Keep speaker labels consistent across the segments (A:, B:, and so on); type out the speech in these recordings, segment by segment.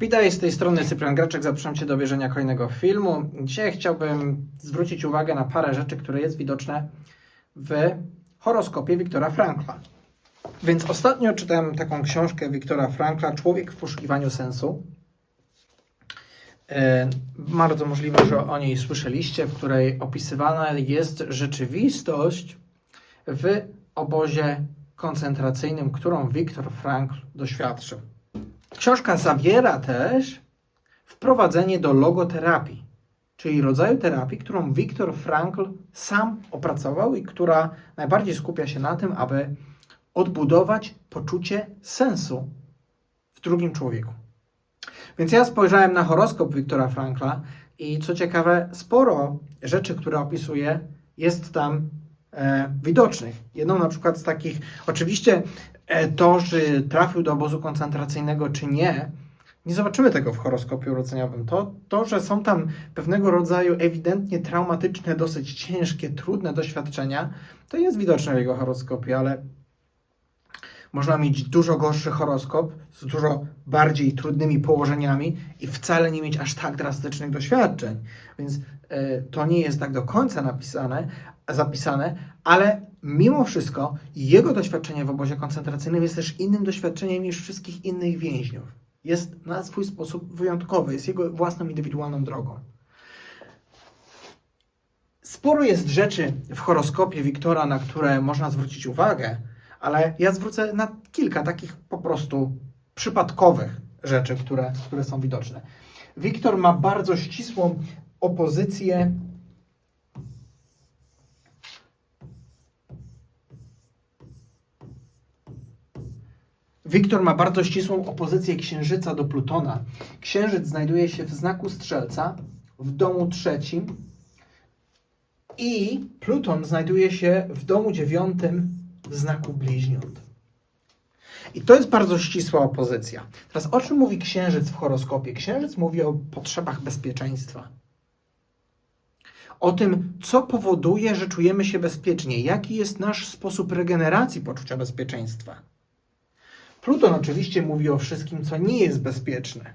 A: Witaj, z tej strony Cyprian Graczek, zapraszam Cię do obejrzenia kolejnego filmu. Dzisiaj chciałbym zwrócić uwagę na parę rzeczy, które jest widoczne w horoskopie Wiktora Frankla. Więc ostatnio czytałem taką książkę Wiktora Frankla, Człowiek w poszukiwaniu sensu. E, Bardzo możliwe, że o niej słyszeliście, w której opisywana jest rzeczywistość w obozie koncentracyjnym, którą Wiktor Frankl doświadczył. Książka zawiera też wprowadzenie do logoterapii, czyli rodzaju terapii, którą Viktor Frankl sam opracował i która najbardziej skupia się na tym, aby odbudować poczucie sensu w drugim człowieku. Więc ja spojrzałem na horoskop Wiktora Frankla i co ciekawe, sporo rzeczy, które opisuje, jest tam e, widocznych. Jedną na przykład z takich, oczywiście to, czy trafił do obozu koncentracyjnego, czy nie, nie zobaczymy tego w horoskopie urodzeniowym. To, to, że są tam pewnego rodzaju ewidentnie traumatyczne, dosyć ciężkie, trudne doświadczenia, to jest widoczne w jego horoskopie, ale można mieć dużo gorszy horoskop z dużo bardziej trudnymi położeniami i wcale nie mieć aż tak drastycznych doświadczeń. Więc e, to nie jest tak do końca napisane, zapisane, ale mimo wszystko jego doświadczenie w obozie koncentracyjnym jest też innym doświadczeniem niż wszystkich innych więźniów. Jest na swój sposób wyjątkowy, jest jego własną indywidualną drogą. Sporo jest rzeczy w horoskopie Wiktora, na które można zwrócić uwagę, ale ja zwrócę na kilka takich po prostu przypadkowych rzeczy, które, które są widoczne. Wiktor ma bardzo ścisłą opozycję Wiktor ma bardzo ścisłą opozycję Księżyca do Plutona. Księżyc znajduje się w znaku Strzelca, w domu trzecim i Pluton znajduje się w domu dziewiątym w znaku Bliźniąt. I to jest bardzo ścisła opozycja. Teraz o czym mówi Księżyc w horoskopie? Księżyc mówi o potrzebach bezpieczeństwa. O tym, co powoduje, że czujemy się bezpiecznie, jaki jest nasz sposób regeneracji poczucia bezpieczeństwa. Pluton oczywiście mówi o wszystkim, co nie jest bezpieczne.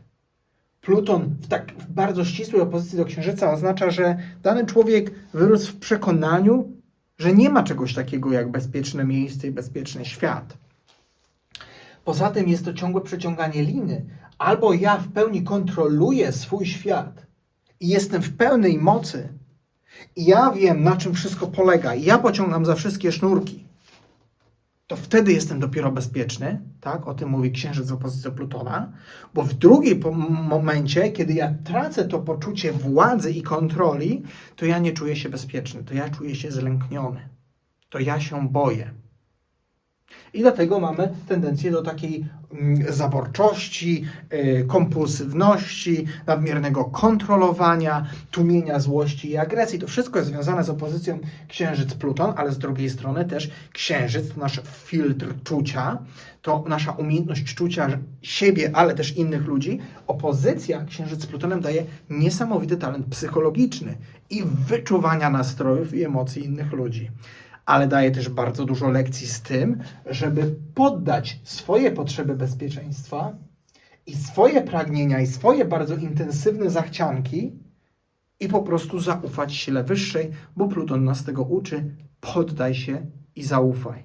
A: Pluton w tak bardzo ścisłej opozycji do Księżyca oznacza, że dany człowiek wyrósł w przekonaniu, że nie ma czegoś takiego jak bezpieczne miejsce i bezpieczny świat. Poza tym jest to ciągłe przeciąganie liny. Albo ja w pełni kontroluję swój świat i jestem w pełnej mocy, i ja wiem, na czym wszystko polega, i ja pociągam za wszystkie sznurki, to wtedy jestem dopiero bezpieczny, tak? O tym mówi Księżyc z opozycją Plutona, bo w drugim momencie, kiedy ja tracę to poczucie władzy i kontroli, to ja nie czuję się bezpieczny, to ja czuję się zlękniony, to ja się boję. I dlatego mamy tendencję do takiej mm, zaborczości, y, kompulsywności, nadmiernego kontrolowania, tłumienia złości i agresji. To wszystko jest związane z opozycją Księżyc-Pluton, ale z drugiej strony też Księżyc, nasz filtr czucia, to nasza umiejętność czucia siebie, ale też innych ludzi. Opozycja Księżyc-Plutonem daje niesamowity talent psychologiczny i wyczuwania nastrojów i emocji innych ludzi ale daje też bardzo dużo lekcji z tym, żeby poddać swoje potrzeby bezpieczeństwa i swoje pragnienia i swoje bardzo intensywne zachcianki i po prostu zaufać sile wyższej, bo Pluton nas tego uczy. Poddaj się i zaufaj.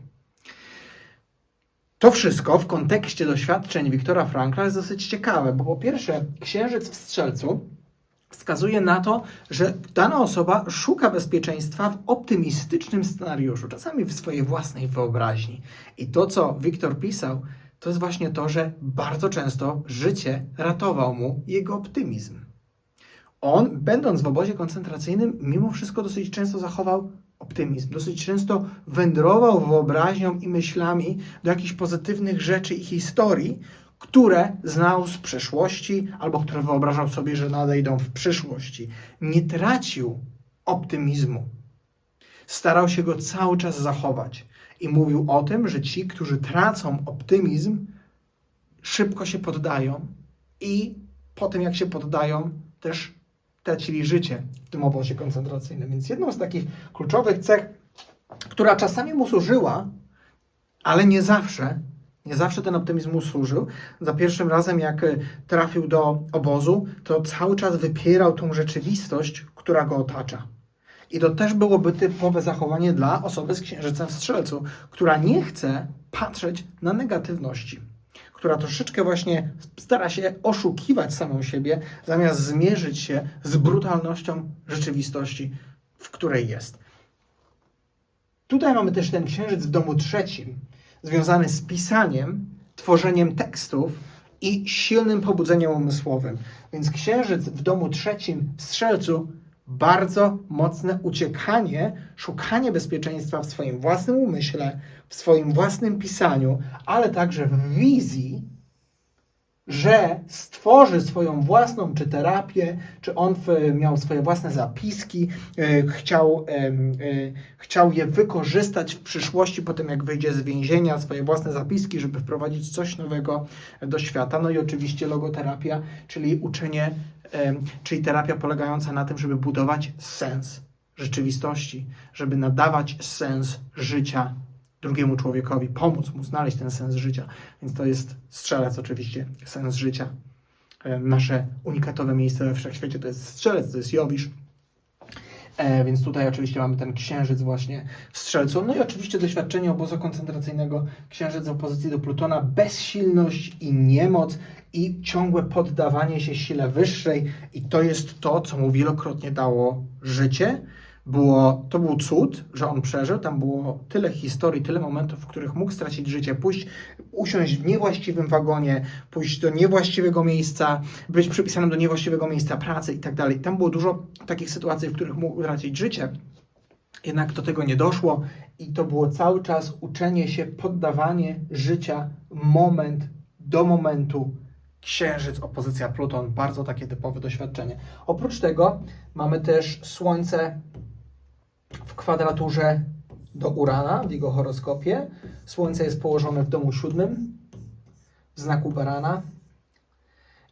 A: To wszystko w kontekście doświadczeń Wiktora Frankla jest dosyć ciekawe, bo po pierwsze, księżyc w strzelcu wskazuje na to, że dana osoba szuka bezpieczeństwa w optymistycznym scenariuszu, czasami w swojej własnej wyobraźni. I to, co Wiktor pisał, to jest właśnie to, że bardzo często życie ratował mu jego optymizm. On, będąc w obozie koncentracyjnym, mimo wszystko dosyć często zachował optymizm. Dosyć często wędrował wyobraźnią i myślami do jakichś pozytywnych rzeczy i historii, które znał z przeszłości albo które wyobrażał sobie, że nadejdą w przyszłości. Nie tracił optymizmu. Starał się go cały czas zachować i mówił o tym, że ci, którzy tracą optymizm, szybko się poddają i po tym, jak się poddają, też tracili życie w tym obozie koncentracyjnym. Więc jedną z takich kluczowych cech, która czasami mu służyła, ale nie zawsze, Nie zawsze ten optymizm mu służył. Za pierwszym razem, jak e, trafił do obozu, to cały czas wypierał tą rzeczywistość, która go otacza. I to też byłoby typowe zachowanie dla osoby z księżycem w strzelcu, która nie chce patrzeć na negatywności, która troszeczkę właśnie stara się oszukiwać samą siebie, zamiast zmierzyć się z brutalnością rzeczywistości, w której jest. Tutaj mamy też ten księżyc w domu trzecim, związany z pisaniem, tworzeniem tekstów i silnym pobudzeniem umysłowym. Więc księżyc w domu trzecim w strzelcu bardzo mocne uciekanie, szukanie bezpieczeństwa w swoim własnym umyśle, w swoim własnym pisaniu, ale także w wizji, że stworzy swoją własną czy terapię, czy on w, miał swoje własne zapiski, e, chciał, e, chciał je wykorzystać w przyszłości, po tym jak wyjdzie z więzienia, swoje własne zapiski, żeby wprowadzić coś nowego do świata. No i oczywiście logoterapia, czyli uczenie, czyli terapia polegająca na tym, żeby budować sens rzeczywistości, żeby nadawać sens życia drugiemu człowiekowi, pomóc mu znaleźć ten sens życia. Więc to jest strzelec oczywiście, sens życia. E, Nasze unikatowe miejsce we wszechświecie to jest strzelec, to jest Jowisz. E, więc tutaj oczywiście mamy ten księżyc właśnie w strzelcu. No i oczywiście doświadczenie obozu koncentracyjnego, księżyc w opozycji do Plutona, bezsilność i niemoc i ciągłe poddawanie się sile wyższej i to jest to, co mu wielokrotnie dało życie. Było, to był cud, że on przeżył. Tam było tyle historii, tyle momentów, w których mógł stracić życie, pójść, usiąść w niewłaściwym wagonie, pójść do niewłaściwego miejsca, być przypisanym do niewłaściwego miejsca pracy i tak dalej. Tam było dużo takich sytuacji, w których mógł tracić życie. Jednak do tego nie doszło i to było cały czas uczenie się, poddawanie życia moment do momentu. Księżyc, opozycja Pluton, bardzo takie typowe doświadczenie. Oprócz tego mamy też Słońce w kwadraturze do Urana w jego horoskopie. Słońce jest położone w domu siódmym w znaku barana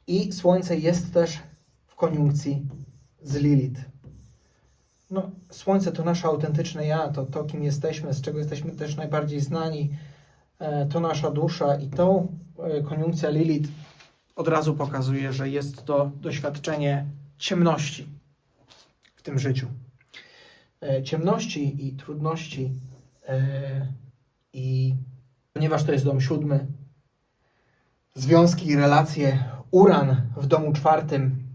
A: i Słońce jest też w koniunkcji z Lilith. No, Słońce to nasze autentyczne ja, to to, kim jesteśmy, z czego jesteśmy też najbardziej znani, e, to nasza dusza i tą e, koniunkcja Lilith od razu pokazuje, że jest to doświadczenie ciemności w tym życiu. E, Ciemności i trudności e, i ponieważ to jest dom siódmy, związki i relacje Uran w domu czwartym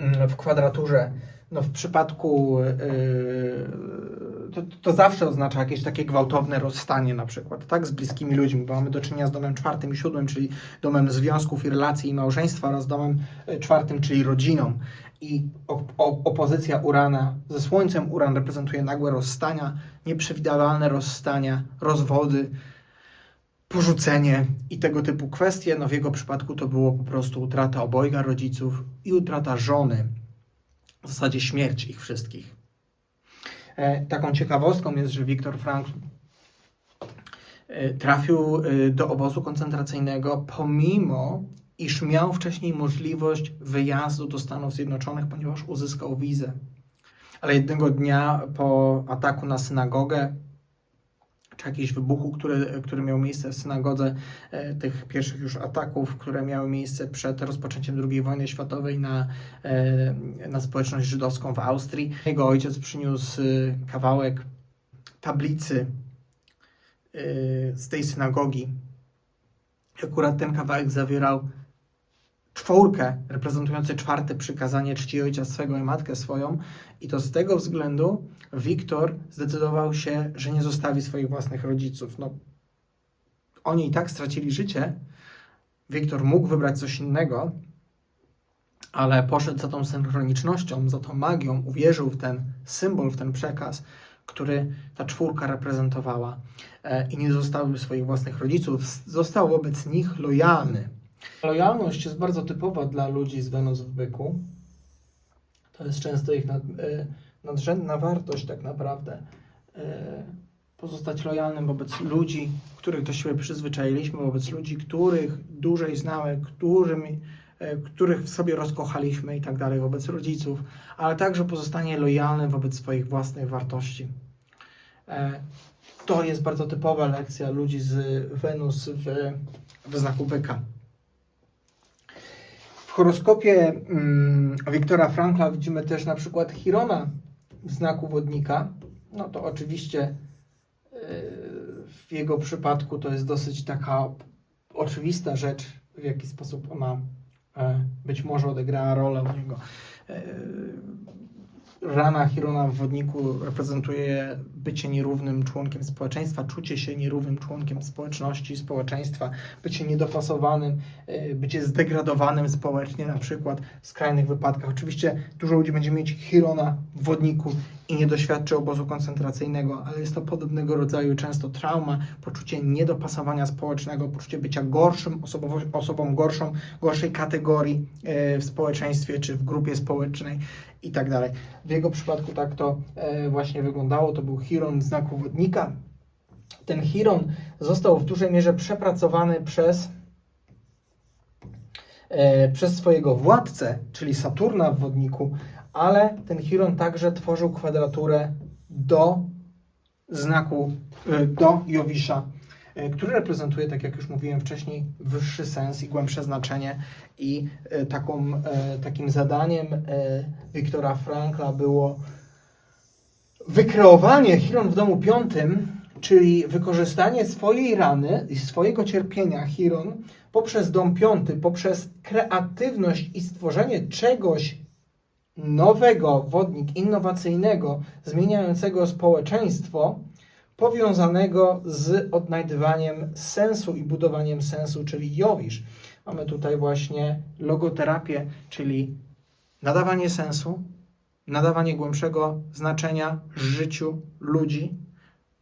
A: mm, w kwadraturze, no w przypadku yy, to, to zawsze oznacza jakieś takie gwałtowne rozstanie na przykład, tak, z bliskimi ludźmi, bo mamy do czynienia z domem czwartym i siódmym, czyli domem związków i relacji i małżeństwa oraz domem y, czwartym, czyli rodziną. I opozycja Urana ze Słońcem Uran reprezentuje nagłe rozstania, nieprzewidywalne rozstania, rozwody, porzucenie i tego typu kwestie. No w jego przypadku to było po prostu utrata obojga rodziców i utrata żony, w zasadzie śmierć ich wszystkich. E, taką ciekawostką jest, że Viktor Frankl e, trafił e, do obozu koncentracyjnego pomimo iż miał wcześniej możliwość wyjazdu do Stanów Zjednoczonych, ponieważ uzyskał wizę. Ale jednego dnia po ataku na synagogę, czy jakiegoś wybuchu, który, który miał miejsce w synagodze, e, tych pierwszych już ataków, które miały miejsce przed rozpoczęciem II wojny światowej na, e, na społeczność żydowską w Austrii. Jego ojciec przyniósł e, kawałek tablicy z tej synagogi. Akurat ten kawałek zawierał czwórkę reprezentujący czwarte przykazanie czci ojca swego i matkę swoją i to z tego względu Wiktor zdecydował się, że nie zostawi swoich własnych rodziców. No, oni i tak stracili życie. Wiktor mógł wybrać coś innego, ale poszedł za tą synchronicznością, za tą magią, uwierzył w ten symbol, w ten przekaz, który ta czwórka reprezentowała e, i nie zostawił swoich własnych rodziców, został wobec nich lojalny. Lojalność jest bardzo typowa dla ludzi z Wenus w byku. To jest często ich nad, e, nadrzędna wartość tak naprawdę. E, Pozostać lojalnym wobec ludzi, których do siebie przyzwyczailiśmy, wobec ludzi, których dłużej znamy, którymi, e, których w sobie rozkochaliśmy i tak dalej, wobec rodziców, ale także pozostanie lojalnym wobec swoich własnych wartości. To jest bardzo typowa lekcja ludzi z Wenus w, w znaku byka. Horoskopie mm, Wiktora Frankla widzimy też na przykład Chirona w znaku wodnika. No to oczywiście yy, w jego przypadku to jest dosyć taka oczywista rzecz, w jaki sposób ona e, być może odegrała rolę u niego. E, Rana Chirona w wodniku reprezentuje bycie nierównym członkiem społeczeństwa, czucie się nierównym członkiem społeczności, społeczeństwa, bycie niedopasowanym, e, bycie zdegradowanym społecznie, na przykład w skrajnych wypadkach. Oczywiście dużo ludzi będzie mieć Chirona w wodniku i nie doświadczy obozu koncentracyjnego, ale jest to podobnego rodzaju często trauma, poczucie niedopasowania społecznego, poczucie bycia gorszym, osobowo, osobą gorszą, gorszej kategorii e, w społeczeństwie czy w grupie społecznej i tak dalej. W jego przypadku tak to e, właśnie wyglądało. To był Chiron znaku wodnika. Ten Chiron został w dużej mierze przepracowany przez, e, przez swojego władcę, czyli Saturna w wodniku, ale ten Chiron także tworzył kwadraturę do znaku, e, do Jowisza, który reprezentuje, tak jak już mówiłem wcześniej, wyższy sens i głębsze znaczenie. I e, taką, e, takim zadaniem e, Wiktora Frankla było wykreowanie Chiron w domu piątym, czyli wykorzystanie swojej rany i swojego cierpienia Chiron poprzez dom piąty, poprzez kreatywność i stworzenie czegoś nowego, wodnik innowacyjnego, zmieniającego społeczeństwo, powiązanego z odnajdywaniem sensu i budowaniem sensu, czyli Jowisz. Mamy tutaj właśnie logoterapię, czyli nadawanie sensu, nadawanie głębszego znaczenia życiu ludzi,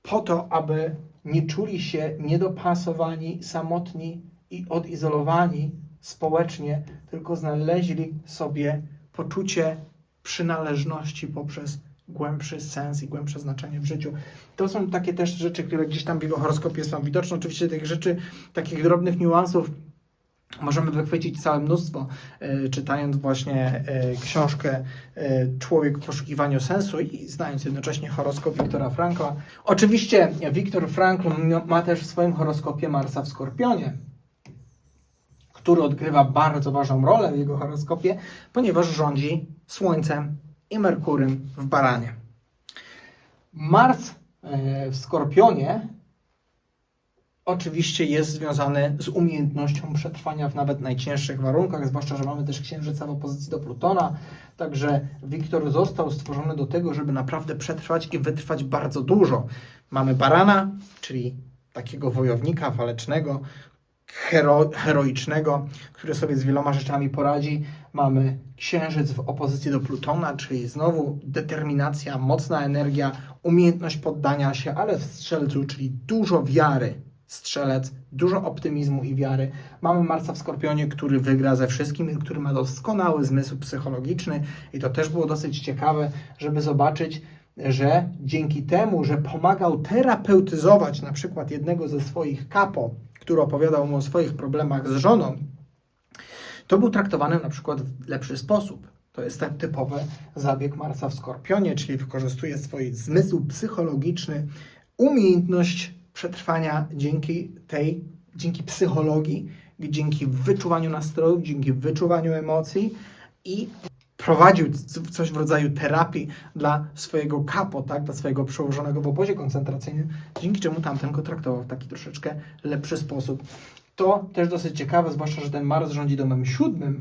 A: po to, aby nie czuli się niedopasowani, samotni i odizolowani społecznie, tylko znaleźli sobie poczucie przynależności poprzez głębszy sens i głębsze znaczenie w życiu. To są takie też rzeczy, które gdzieś tam w jego horoskopie są widoczne. Oczywiście tych rzeczy, takich drobnych niuansów możemy wychwycić całe mnóstwo, e, czytając właśnie e, książkę e, Człowiek w poszukiwaniu sensu i znając jednocześnie horoskop Wiktora Frankla. Oczywiście Wiktor Frankl ma też w swoim horoskopie Marsa w Skorpionie, który odgrywa bardzo ważną rolę w jego horoskopie, ponieważ rządzi Słońcem i Merkurym w Baranie. Mars e, w Skorpionie oczywiście jest związany z umiejętnością przetrwania w nawet najcięższych warunkach, zwłaszcza, że mamy też Księżyca w opozycji do Plutona, także Wiktor został stworzony do tego, żeby naprawdę przetrwać i wytrwać bardzo dużo. Mamy Barana, czyli takiego wojownika walecznego, hero, heroicznego, który sobie z wieloma rzeczami poradzi. Mamy Księżyc w opozycji do Plutona, czyli znowu determinacja, mocna energia, umiejętność poddania się, ale w strzelcu, czyli dużo wiary. Strzelec, dużo optymizmu i wiary. Mamy Marsa w Skorpionie, który wygra ze wszystkim który ma doskonały zmysł psychologiczny. I to też było dosyć ciekawe, żeby zobaczyć, że dzięki temu, że pomagał terapeutyzować na przykład jednego ze swoich kapo, który opowiadał mu o swoich problemach z żoną, to był traktowany na przykład w lepszy sposób. To jest ten typowy zabieg Marsa w Skorpionie, czyli wykorzystuje swój zmysł psychologiczny, umiejętność przetrwania dzięki tej, dzięki psychologii, dzięki wyczuwaniu nastrojów, dzięki wyczuwaniu emocji i prowadził coś w rodzaju terapii dla swojego kapo, tak, dla swojego przełożonego w obozie koncentracyjnym, dzięki czemu tamten go traktował w taki troszeczkę lepszy sposób. To też dosyć ciekawe, zwłaszcza, że ten Mars rządzi domem siódmym,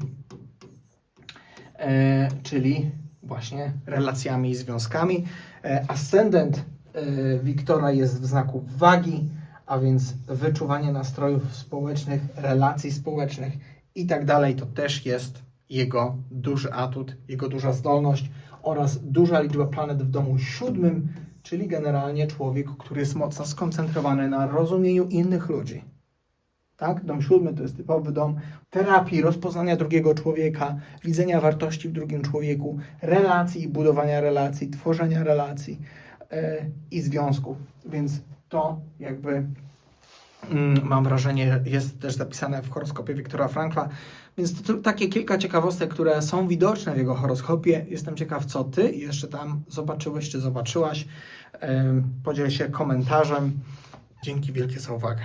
A: e, czyli właśnie relacjami i związkami. E, ascendent e, Wiktora jest w znaku wagi, a więc wyczuwanie nastrojów społecznych, relacji społecznych i tak dalej. To też jest jego duży atut, jego duża zdolność oraz duża liczba planet w domu siódmym, czyli generalnie człowiek, który jest mocno skoncentrowany na rozumieniu innych ludzi. Tak? Dom siódmy to jest typowy dom terapii, rozpoznania drugiego człowieka, widzenia wartości w drugim człowieku, relacji, budowania relacji, tworzenia relacji e, i związków. Więc to jakby Mm, Mam wrażenie, jest też zapisane w horoskopie Wiktora Frankla. Więc to, takie kilka ciekawostek, które są widoczne w jego horoskopie. Jestem ciekaw, co ty jeszcze tam zobaczyłeś czy zobaczyłaś. Em, Podziel się komentarzem. Dzięki wielkie za uwagę.